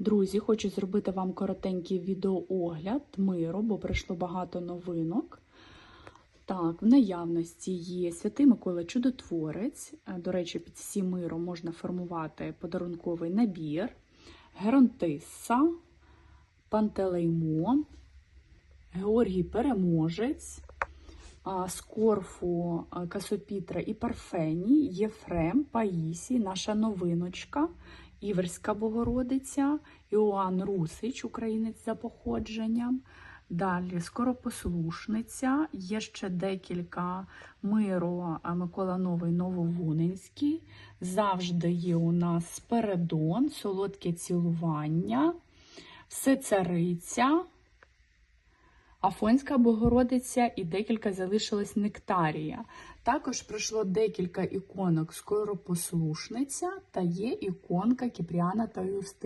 Друзі, хочу зробити вам коротенький відеоогляд миру, бо прийшло багато новинок. Так, в наявності є Святий Микола Чудотворець. Е, До речі, під всім миром можна формувати подарунковий набір, Геронтиса, Пантелеймон, Георгій Переможець, Скорфу, Касопітра і Парфені, Єфрем, Паїсій, наша новиночка, Іверська Богородиця, Іоанн Русич, українець за походженням. Далі скоропослушниця, є ще декілька миру Микола Новий Нововунинський. Завжди є у нас Передон, солодке цілування, Всецариця, Афонська Богородиця і декілька залишилось нектарія. Також пройшло декілька іконок скоропослушниця та є іконка Кіпріана та Юстина.